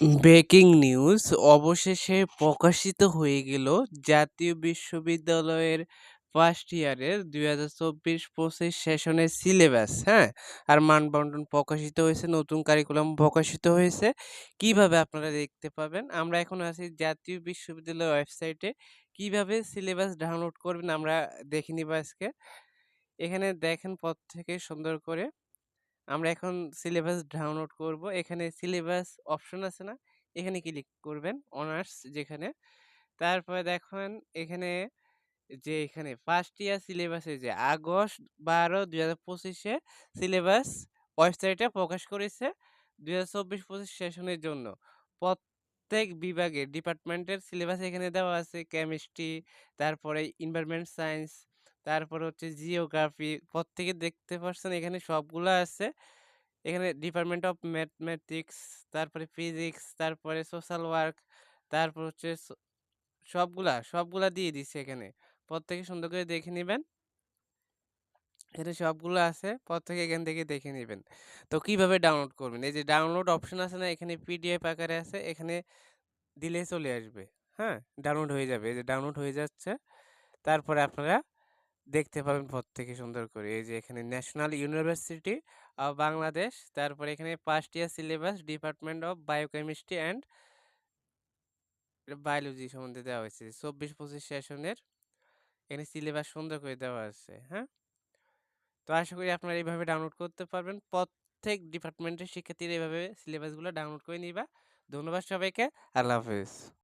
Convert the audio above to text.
Breaking news অবশেষে প্রকাশিত হয়ে গেল জাতীয় বিশ্ববিদ্যালয়ের ফার্স্ট ইয়ারের দুই হাজার চব্বিশ পঁচিশ সেশনের সিলেবাস হ্যাঁ? আর মানবন্টন প্রকাশিত হয়েছে, নতুন কারিকুলাম প্রকাশিত হয়েছে। কীভাবে আপনারা দেখতে পাবেন? আমরা এখন আছি জাতীয় বিশ্ববিদ্যালয় ওয়েবসাইটে। কীভাবে সিলেবাস ডাউনলোড করবেন আমরা দেখে নিব আজকে। এখানে দেখেন পথ থেকে সুন্দর করে। আমরা এখন সিলেবাস ডাউনলোড করব। এখানে সিলেবাস অপশন আছে না? এখানে ক্লিক করবেন অনার্স যেখানে। তারপরে দেখেন এখানে যে এখানে ফার্স্ট ইয়ার সিলেবাসে যে আগস্ট বারো দুই হাজার পঁচিশে সিলেবাস ওয়েবসাইটে প্রকাশ করেছে দুই হাজার চব্বিশ পঁচিশ সেশনের জন্য। প্রত্যেক বিভাগে ডিপার্টমেন্টের সিলেবাস এখানে দেওয়া আছে। কেমিস্ট্রি তারপরে ইনভারমেন্ট সায়েন্স তারপর হচ্ছে জিওগ্রাফি, প্রত্যেকে দেখতে পাচ্ছেন এখানে সবগুলো আছে। এখানে ডিপার্টমেন্ট অফ ম্যাথমেটিক্স, তারপরে ফিজিক্স, তারপরে সোশ্যাল ওয়ার্ক, তারপর হচ্ছে সবগুলা সবগুলা দিয়ে দিচ্ছে এখানে। প্রত্যেকে সুন্দর করে দেখে নেবেন। এখানে সবগুলো আছে, প্রত্যেকে এখান থেকে দেখে নেবেন। তো কীভাবে ডাউনলোড করবেন? এই যে ডাউনলোড অপশন আছে না, এখানে পিডিএফ আকারে আছে, এখানে দিলে চলে আসবে। হ্যাঁ ডাউনলোড হয়ে যাবে। এই যে ডাউনলোড হয়ে যাচ্ছে। তারপরে আপনারা দেখতে পাবেন প্রত্যেকে সুন্দর করে। এই যে এখানে ন্যাশনাল ইউনিভার্সিটি অফ বাংলাদেশ তারপরে এখানে first year syllabus department of biochemistry and biology সম্বন্ধে দেওয়া হয়েছে। চব্বিশ পঁচিশ সেশনের এখানে সিলেবাস সুন্দর করে দেওয়া আছে হ্যাঁ? তো আশা করি আপনারা এইভাবে ডাউনলোড করতে পারবেন। প্রত্যেক ডিপার্টমেন্টের শিক্ষার্থীরা এইভাবে সিলেবাসগুলো ডাউনলোড করে নিবা। ধন্যবাদ সবাইকে। আল্লাহ হাফেজ।